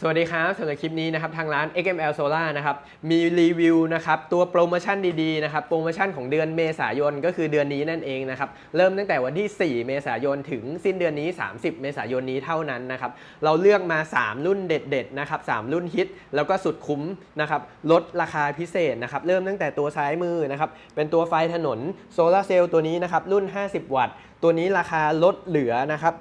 สวัสดีครับสำหรับคลิปนี้นะครับทางร้าน XML Solar นะครับมีรีวิวนะครับตัวโปรโมชั่นดีๆนะครับโปรโมชั่นของเดือนเมษายนก็คือเดือนนี้นั่นเองนะครับเริ่มตั้งแต่วันที่ 4 เมษายนถึงสิ้นเดือนนี้ 30 เมษายนนี้เท่านั้นนะครับเราเลือกมา 3 รุ่นเด็ดๆนะครับ3รุ่นฮิตแล้วก็สุดคุ้มนะครับลดราคาพิเศษนะครับเริ่มตั้งแต่ตัวซ้ายมือนะครับเป็นตัวไฟถนนโซลาร์เซลล์ตัวนี้นะครับรุ่น 50 วัตต์ ตัวนี้ราคาลดเหลือนะครับ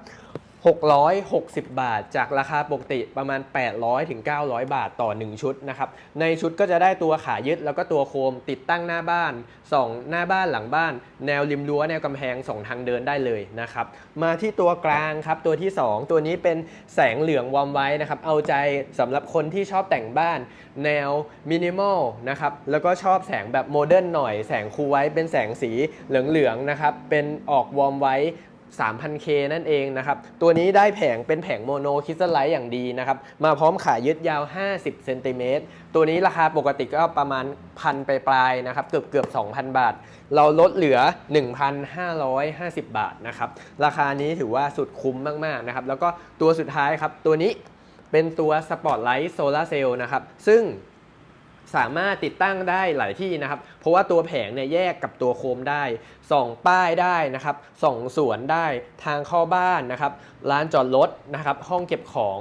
660 บาท จากราคาปกติประมาณ 800ถึง900 บาทต่อ 1 ชุดนะครับในชุดก็จะได้ตัวขายึดแล้วก็ตัวโคมติดตั้งหน้าบ้าน2หน้าบ้านหลังบ้าน แนวริมรั้วแนวกำแพง2ทางเดินได้เลยนะครับมาที่ตัวกลางครับตัวที่ 2 ตัวนี้เป็นแสงเหลืองวอมไว้นะครับเอาใจสำหรับคนที่ชอบแต่งบ้าน แนวมินิมอลนะครับแล้วก็ชอบแสงแบบโมเดิร์นหน่อยแสงคูไว้เป็นแสงสีเหลืองๆนะครับเป็นออกวอมไว้ 3,000K นั่นเองนะครับ ตัวนี้ได้แผงเป็นแผงโมโนคริสตัลไลท์อย่างดีนะครับ มาพร้อมขายึดยาว 50เซนติเมตร ตัวนี้ราคาปกติก็ประมาณพันไปปลายนะครับ เกือบเกือบ 2,000 บาท เราลดเหลือ 1,550 บาทนะครับ ราคานี้ถือว่าสุดคุ้มมากๆนะครับ แล้วก็ตัวสุดท้ายครับ ตัวนี้เป็นตัวสปอตไลท์โซลาเซลล์นะครับ ซึ่ง สามารถติดตั้งได้หลายที่นะครับ เพราะว่าตัวแผงเนี่ยแยกกับตัวโคมได้ส่องป้ายได้นะครับส่องสวนได้ทางเข้าบ้านนะครับร้านจอดรถนะครับห้องเก็บของ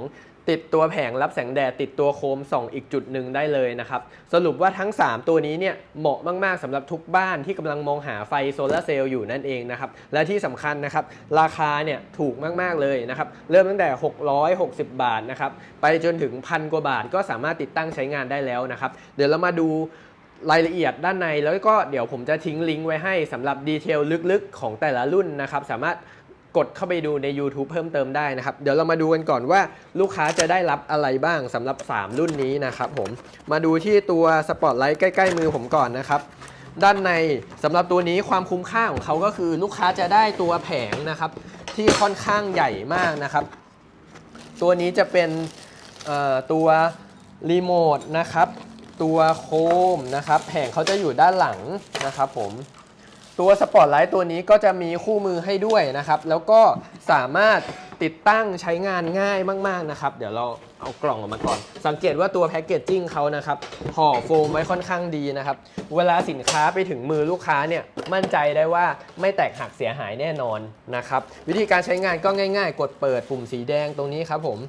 ติดตัวแผงรับแสงแดดติดตัวโคมส่องอีกจุดหนึ่งได้เลยนะครับ สรุปว่าทั้ง 3 ตัวนี้เนี่ยเหมาะมาก ๆสำหรับทุกบ้านที่กำลังมองหาไฟโซลาร์เซลล์อยู่นั่นเองนะครับ และที่สำคัญนะครับ ราคาเนี่ยถูกมาก ๆ เลยนะครับ เริ่มตั้งแต่ 660 บาทนะครับ ไปจนถึงพันกว่าบาทก็สามารถติดตั้งใช้งานได้แล้วนะครับ เดี๋ยวเรามาดูรายละเอียดด้านในแล้วก็เดี๋ยวผมจะทิ้งลิงก์ไว้ให้สำหรับดีเทลลึกๆ ของแต่ละรุ่นนะครับ สามารถ กดเข้าไปดูใน YouTube เพิ่มเติมได้นะครับ เดี๋ยวเรามาดูกันก่อนว่าลูกค้าจะได้รับอะไรบ้างสำหรับ 3 รุ่นนี้นะครับผมมาดูที่ตัวสปอตไลท์ใกล้ ๆ มือผมก่อนนะครับด้านในสำหรับตัวนี้ความคุ้มค่าของเขาก็คือลูกค้าจะได้ตัวแผงนะครับ ที่ค่อนข้างใหญ่มากนะครับ ตัวนี้จะเป็นตัวรีโมทนะครับ ตัวโคมนะครับ แผงเขาจะอยู่ด้านหลังนะครับผม ตัวสปอตไลท์ตัวนี้ก็จะมีคู่มือให้ด้วยนะครับ แล้วก็สามารถติดตั้งใช้งานง่ายมาก ๆ นะครับ เดี๋ยวเราเอากล่องออกมาก่อน สังเกตว่าตัวแพคเกจจิ้งเขานะครับห่อโฟมไว้ค่อนข้างดีนะครับ เวลาสินค้าไปถึงมือลูกค้าเนี่ย มั่นใจได้ว่าไม่แตกหักเสียหายแน่นอนนะครับ วิธีการใช้งานก็ง่าย ๆ กดเปิดปุ่มสีแดงตรงนี้ครับผม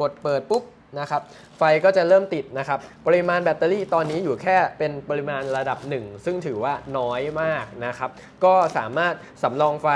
กดเปิดปุ๊บ นะครับไฟก็จะเริ่มติดนะครับปริมาณแบตเตอรี่ตอนนี้อยู่แค่เป็นปริมาณระดับหนึ่งซึ่งถือว่าน้อยมากนะครับก็สามารถสำรองไฟ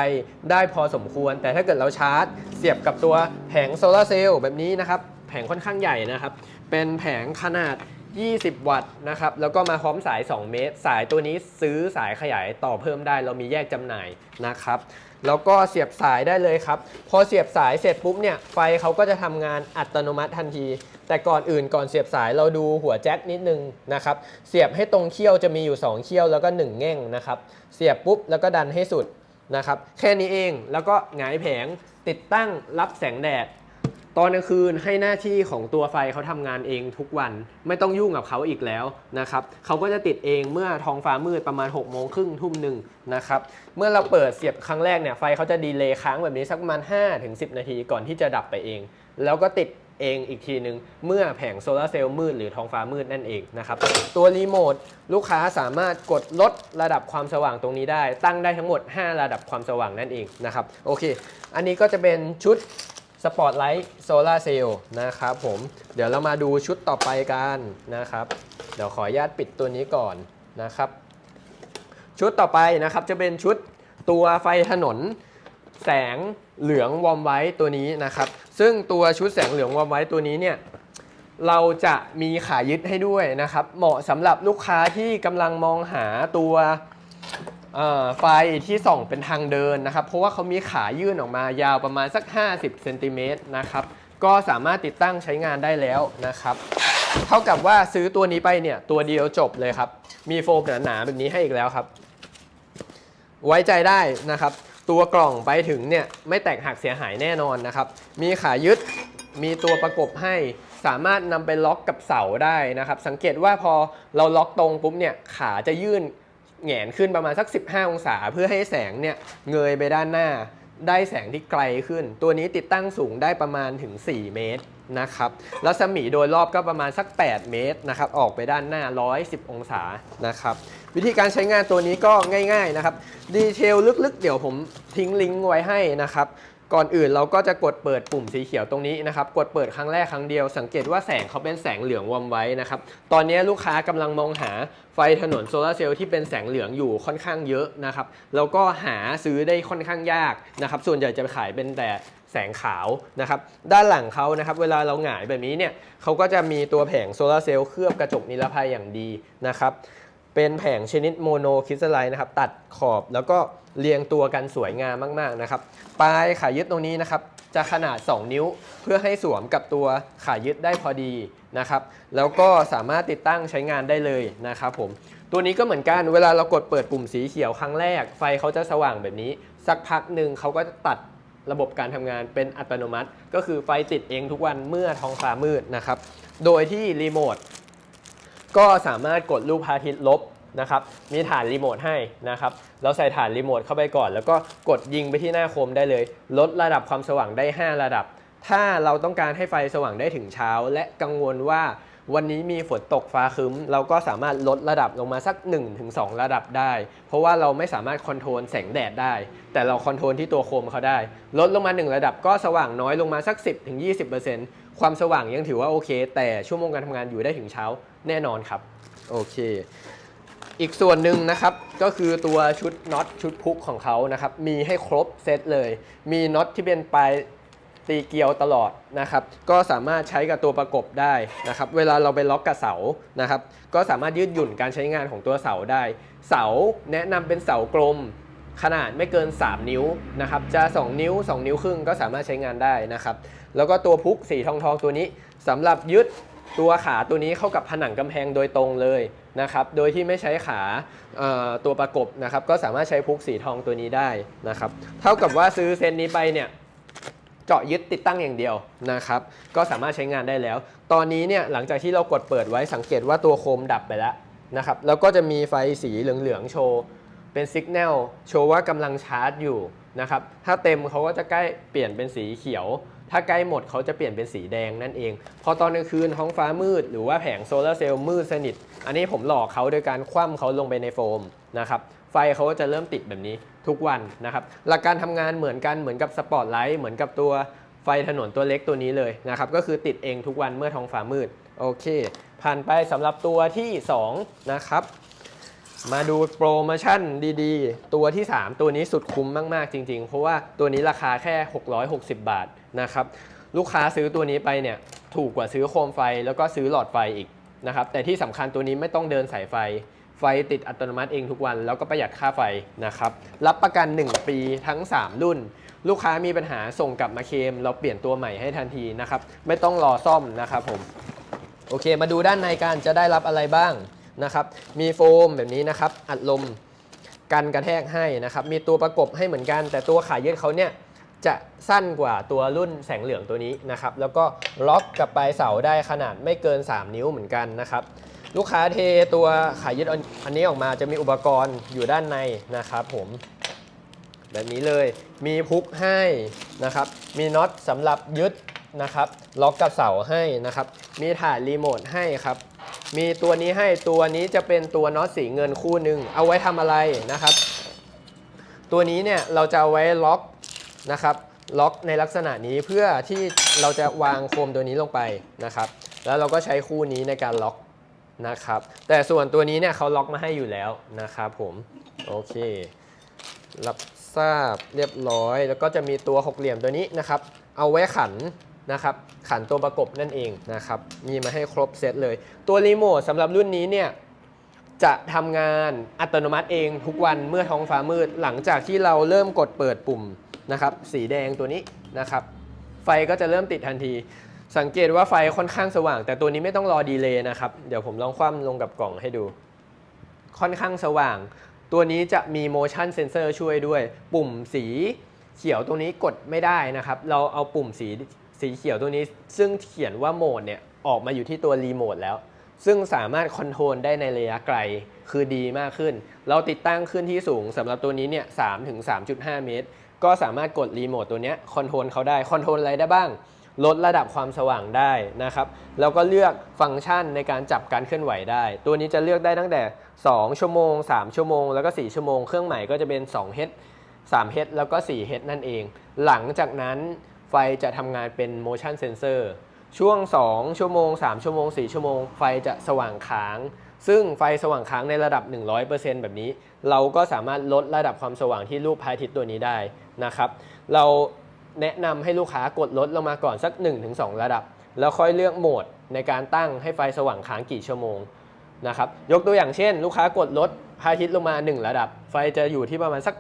ได้พอสมควร แต่ถ้าเกิดเราชาร์จ เสียบกับตัวแผงโซลาร์เซลล์แบบนี้นะครับแผงค่อนข้างใหญ่นะครับเป็นแผงขนาด 20 วัตต์นะครับ แล้วก็มาพร้อมสาย 2 เมตร สายตัวนี้ซื้อสายขยายต่อเพิ่มได้ เรามีแยกจำหน่ายนะครับ แล้วก็เสียบสายได้เลยครับ พอเสียบสายเสร็จปุ๊บเนี่ย ไฟเขาก็จะทำงานอัตโนมัติทันที แต่ก่อนอื่นก่อนเสียบสายเราดูหัวแจ็คนิดนึงนะครับ เสียบให้ตรงเขี้ยวจะมีอยู่ 2 เขี้ยวแล้วก็ 1 แง่งนะครับ เสียบปุ๊บแล้วก็ดันให้สุดนะครับ แค่นี้เอง แล้วก็หงายแผงติดตั้งรับแสงแดด ตอนกลางคืนให้หน้าที่ของตัวไฟเขาทำงานเองทุกวันไม่ต้องยุ่งกับเขาอีกแล้วนะครับเขาก็จะติดเองเมื่อท้องฟ้ามืดประมาณ6กโมงครึ่งทุ่มหนึ่งนะครับเมื่อเราเปิดเสียบครั้งแรกเนี่ยไฟเขาจะดีเลย์ค้างแบบนี้สักประมาณ5ถึง10 นาทีก่อนที่จะดับไปเอง แล้วก็ติดเองอีกทีหนึ่งเมื่อแผงโซลาร์เซลล์มืดหรือท้องฟ้ามืดนั่นเองนะครับตัวรีโมทลูกค้าสามารถกดลดระดับความสว่างตรงนี้ได้ ตั้งได้ทั้งหมด 5 ระดับความสว่างนั่นเองนะครับโอเค อันนี้ก็จะเป็นชุด สปอตไลท์โซลาเซลล์นะครับผมเดี๋ยวเรามาดูชุดต่อไปกันนะครับ เดี๋ยวขออนุญาตปิดตัวนี้ก่อนนะครับ ชุดต่อไปนะครับจะเป็นชุดตัวไฟถนนแสงเหลืองวอร์มไว้ตัวนี้นะครับ ซึ่งตัวชุดแสงเหลืองวอร์มไว้ตัวนี้เนี่ยเราจะมีขายึดให้ด้วยนะครับ เหมาะสำหรับลูกค้าที่กำลังมองหาตัว ไฟที่ส่องเป็นทางเดินนะครับ เพราะว่าเขามีขายื่นออกมายาวประมาณสัก 50เซนติเมตรนะครับ ก็สามารถติดตั้งใช้งานได้แล้วนะครับ เท่ากับว่าซื้อตัวนี้ไปเนี่ยตัวเดียวจบเลยครับ มีโฟมหนาๆแบบนี้ให้อีกแล้วครับ ไว้ใจได้นะครับ ตัวกล่องไปถึงเนี่ยไม่แตกหักเสียหายแน่นอนนะครับ มีขายึด มีตัวประกบให้สามารถนำไปล็อกกับเสาได้นะครับ สังเกตว่าพอเราล็อกตรงปุ๊บเนี่ยขาจะยื่น แงนขึ้นประมาณสัก 15 องศา เพื่อให้แสงเนี่ยเงยไปด้านหน้า ได้แสงที่ไกลขึ้น ตัวนี้ติดตั้งสูงได้ประมาณถึง 4 เมตรนะครับรัศมีโดยรอบก็ประมาณสัก 8 เมตรนะครับออกไปด้านหน้า 110 องศานะครับวิธีการใช้งานตัวนี้ก็ง่าย ๆนะครับดีเทลลึกๆ เดี๋ยวผมทิ้งลิงก์ไว้ให้นะครับ ก่อนอื่นเราก็จะกดเปิดปุ่มสีเขียวตรงนี้นะครับกดเปิดครั้งแรกครั้งเดียวสังเกตว่าแสงเขาเป็นแสงเหลืองวอมไว้นะครับตอนนี้ลูกค้ากำลังมองหาไฟถนนโซลาร์เซลล์ที่เป็นแสงเหลืองอยู่ค่อนข้างเยอะนะครับแล้วก็หาซื้อได้ค่อนข้างยากนะครับส่วนใหญ่จะขายเป็นแต่แสงขาวนะครับด้านหลังเขานะครับเวลาเราหงายแบบนี้เนี่ยเขาก็จะมีตัวแผงโซลาร์เซลล์เคลือบกระจกนิรภัยอย่างดีนะครับ เป็นแผงชนิดโมโนคริสตัลไลน์นะครับ ตัดขอบแล้วก็เรียงตัวกันสวยงามมาก ๆ นะครับ ปลายขายึดตรงนี้นะครับ จะขนาด 2 นิ้วเพื่อให้สวมกับตัวขายึดได้พอดีนะครับ แล้วก็สามารถติดตั้งใช้งานได้เลยนะครับผม ตัวนี้ก็เหมือนกัน เวลาเรากดเปิดปุ่มสีเขียวครั้งแรก ไฟเขาจะสว่างแบบนี้ สักพักหนึ่งเขาก็จะตัดระบบการทำงานเป็นอัตโนมัติ ก็คือไฟติดเองทุกวันเมื่อท้องฟ้ามืดนะครับ โดยที่รีโมท ก็สามารถกดรูปพระอาทิตย์ลบนะครับ มีฐานรีโมทให้นะครับ เราใส่ฐานรีโมทเข้าไปก่อน แล้วก็กดยิงไปที่หน้าโคมได้เลย ลดระดับความสว่างได้ 5 ระดับ ถ้าเราต้องการให้ไฟสว่างได้ถึงเช้า และกังวลว่าวันนี้มีฝนตกฟ้าครึ้ม เราก็สามารถลดระดับลงมาสัก 1-2 ระดับได้ เพราะว่าเราไม่สามารถคอนโทรลแสงแดดได้ แต่เราคอนโทรลที่ตัวโคมเขาได้ ลดลงมา 1 ระดับก็สว่างน้อยลงมาสัก 10-20%ความสว่างยังถือว่าโอเค แต่ชั่วโมงการทำงานอยู่ได้ถึงเช้า แน่นอนครับ โอเค อีกส่วนหนึ่งนะครับ ก็คือตัวชุดน็อตชุดพุกของเขานะครับ มีให้ครบเซตเลย มีน็อตที่เป็นปลายตีเกลียวตลอดนะครับ ก็สามารถใช้กับตัวประกบได้นะครับ เวลาเราไปล็อกกับเสานะครับ ก็สามารถยืดหยุ่นการใช้งานของตัวเสาได้ เสาแนะนำเป็นเสากลม ขนาดไม่เกิน 3 นิ้วนะครับ จะ 2 นิ้ว 2 นิ้วครึ่งก็สามารถใช้งานได้นะครับ แล้วก็ตัวพุกสีทองทองตัวนี้สำหรับยึด ตัวขาตัวนี้เข้ากับผนังกำแพงโดยตรงเลยนะครับ โดยที่ไม่ใช้ขาตัวประกบนะครับ ก็สามารถใช้พุกสีทองตัวนี้ได้นะครับ เท่ากับว่าซื้อเซตนี้ไปเนี่ยเจาะยึดติดตั้งอย่างเดียวนะครับ ก็สามารถใช้งานได้แล้ว ตอนนี้เนี่ยหลังจากที่เรากดเปิดไว้สังเกตว่าตัวโคมดับไปแล้วนะครับ แล้วก็จะมีไฟสีเหลืองๆโชว์ เป็นสัญญาณโชว์ว่ากำลังชาร์จอยู่นะครับ ถ้าเต็มเขาก็จะใกล้เปลี่ยนเป็นสีเขียว ถ้าใกล้หมดเขาจะเปลี่ยนเป็นสีแดงนั่นเอง พอตอนกลางคืนท้องฟ้ามืด หรือว่าแผงโซลาร์เซลล์มืดสนิท อันนี้ผมหลอกเขาโดยการคว่ำเขาลงไปในโฟมนะครับไฟเขาก็จะเริ่มติดแบบนี้ทุกวันนะครับหลักการทำงานเหมือนกันเหมือนกับสปอตไลท์เหมือนกับตัวไฟถนนตัวเล็กตัวนี้เลยนะครับก็คือติดเองทุกวันเมื่อท้องฟ้ามืดโอเค ผ่านไปสำหรับตัวที่2นะครับ มาดูโปรโมชั่นดีๆ ตัวที่ 3 ตัวนี้สุดคุ้มมากๆจริงๆ เพราะว่าตัวนี้ราคาแค่ 660 บาทนะครับ ลูกค้าซื้อตัวนี้ไปเนี่ยถูกกว่าซื้อโคมไฟแล้วก็ซื้อหลอดไฟอีกนะครับแต่ที่สำคัญตัวนี้ไม่ต้องเดินสายไฟ ไฟติดอัตโนมัติเองทุกวัน แล้วก็ประหยัดค่าไฟนะครับ รับประกัน 1 ปีทั้ง 3 รุ่น ลูกค้ามีปัญหาส่งกลับมาเคม เราเปลี่ยนตัวใหม่ให้ทันทีนะครับ ไม่ต้องรอซ่อมนะครับผม โอเค มาดูด้านในกันจะได้รับอะไรบ้าง นะครับ มีโฟมแบบนี้นะครับ อัดลมกันกระแทกให้นะครับ มีตัวประกบให้เหมือนกัน แต่ตัวขายึดเขาเนี่ยจะสั้นกว่าตัวรุ่นแสงเหลืองตัวนี้นะครับ แล้วก็ล็อกกับปลายเสาได้ขนาดไม่เกิน 3 นิ้วเหมือนกันนะครับ ลูกค้าเทตัวขายึดอันนี้ออกมาจะมีอุปกรณ์อยู่ด้านในนะครับผม แบบนี้เลย มีพุกให้นะครับ มีน็อตสำหรับยึดนะครับ ล็อกกับเสาให้นะครับ มีถ่ายรีโมทให้ครับ มีตัวนี้ให้ตัวนี้จะเป็นตัวน็อตสีเงินคู่หนึ่งเอาไว้ทำอะไรนะครับ ตัวนี้เนี่ยเราจะเอาไว้ล็อกนะครับล็อกในลักษณะนี้เพื่อที่เราจะวางโคมตัวนี้ลงไปนะครับ แล้วเราก็ใช้คู่นี้ในการล็อกนะครับ แต่ส่วนตัวนี้เนี่ยเขาล็อกมาให้อยู่แล้วนะครับผมโอเครับทราบเรียบร้อย แล้วก็จะมีตัวหกเหลี่ยมตัวนี้นะครับ เอาไว้ขัน นะครับขันตัวประกบนั่นเองนะครับมีมาให้ครบเซตเลย ตัวรีโมทสำหรับรุ่นนี้เนี่ยจะทำงานอัตโนมัติเองทุกวันเมื่อท้องฟ้ามืดหลังจากที่เราเริ่มกดเปิดปุ่มนะครับสีแดงตัวนี้นะครับไฟก็จะเริ่มติดทันที สังเกตว่าไฟค่อนข้างสว่าง แต่ตัวนี้ไม่ต้องรอดีเลย์นะครับเดี๋ยวผมลองคว่ำลงกับกล่องให้ดู ค่อนข้างสว่าง ตัวนี้จะมี motion sensor ช่วยด้วย ปุ่มสีเขียวตรงนี้กดไม่ได้นะครับ เราเอาปุ่มสี สีเขียวตรงนี้ซึ่งเขียนว่าโหมดเนี่ยออกมาอยู่ที่ตัวรีโมทแล้ว ซึ่งสามารถคอนโทรลได้ในระยะไกลคือดีมากขึ้น เราติดตั้งขึ้นที่สูงสำหรับตัวนี้เนี่ย3ถึง3.5เมตร ก็สามารถกดรีโมทตัวเนี้ยคอนโทรลเขาได้คอนโทรลอะไรได้บ้าง ลดระดับความสว่างได้นะครับแล้วก็เลือกฟังก์ชันในการจับการเคลื่อนไหวได้ ตัวนี้จะเลือกได้ตั้งแต่ 2 ชั่วโมง 3 ชั่วโมง แล้วก็ 4 ชั่วโมง เครื่องใหม่ก็จะเป็น2 H 3 H แล้วก็4 H นั่นเอง หลังจากนั้น ไฟจะทำงานเป็น motion sensor ช่วง 2 ชั่วโมง 3 ชั่วโมง 4 ชั่วโมง ไฟจะสว่างค้าง ซึ่งไฟสว่างค้างในระดับ 100%แบบนี้ เราก็สามารถลดระดับความสว่างที่รูปพระอาทิตย์ตัวนี้ได้นะครับ เราแนะนำให้ลูกค้ากดลดลงมาก่อนสัก 1-2 ระดับ แล้วค่อยเลือกโหมดในการตั้งให้ไฟสว่างค้างกี่ชั่วโมงนะครับยกตัวอย่างเช่น ลูกค้ากดลดพระอาทิตย์ลงมา 1 ระดับ ไฟจะอยู่ที่ประมาณสัก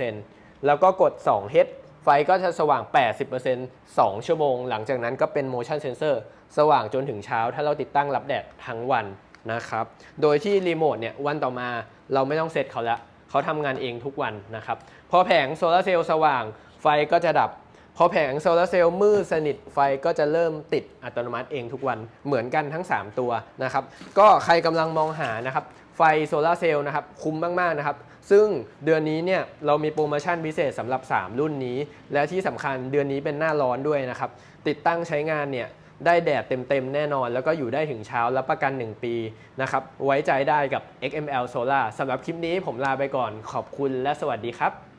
80%แล้วก็กด2 H ไฟก็จะสว่าง 80% 2 ชั่วโมง หลังจากนั้นก็เป็น motion sensor สว่างจนถึงเช้า ถ้าเราติดตั้งรับแดดทั้งวันนะครับ โดยที่รีโมทเนี่ยวันต่อมาเราไม่ต้องเซตเขาละเขาทำงานเองทุกวันนะครับ พอแผงโซลาร์เซลล์สว่างไฟก็จะดับ พอแผงโซลาร์เซลล์มืดสนิทไฟก็จะเริ่มติดอัตโนมัติเองทุกวันเหมือนกันทั้ง 3 ตัวนะครับ ก็ใครกำลังมองหานะครับ ไฟโซลาเซลล์นะครับคุ้มมาก ๆ นะครับ ซึ่งเดือนนี้เนี่ยเรามีโปรโมชั่นพิเศษสำหรับ 3 รุ่นนี้ และที่สำคัญเดือนนี้เป็นหน้าร้อนด้วยนะครับ ติดตั้งใช้งานเนี่ยได้แดดเต็ม ๆ แน่นอน แล้วก็อยู่ได้ถึงเช้ารับประกัน 1 ปีนะครับ ไว้ใจได้กับ XML Solar สำหรับคลิปนี้ผมลาไปก่อนขอบคุณและสวัสดีครับ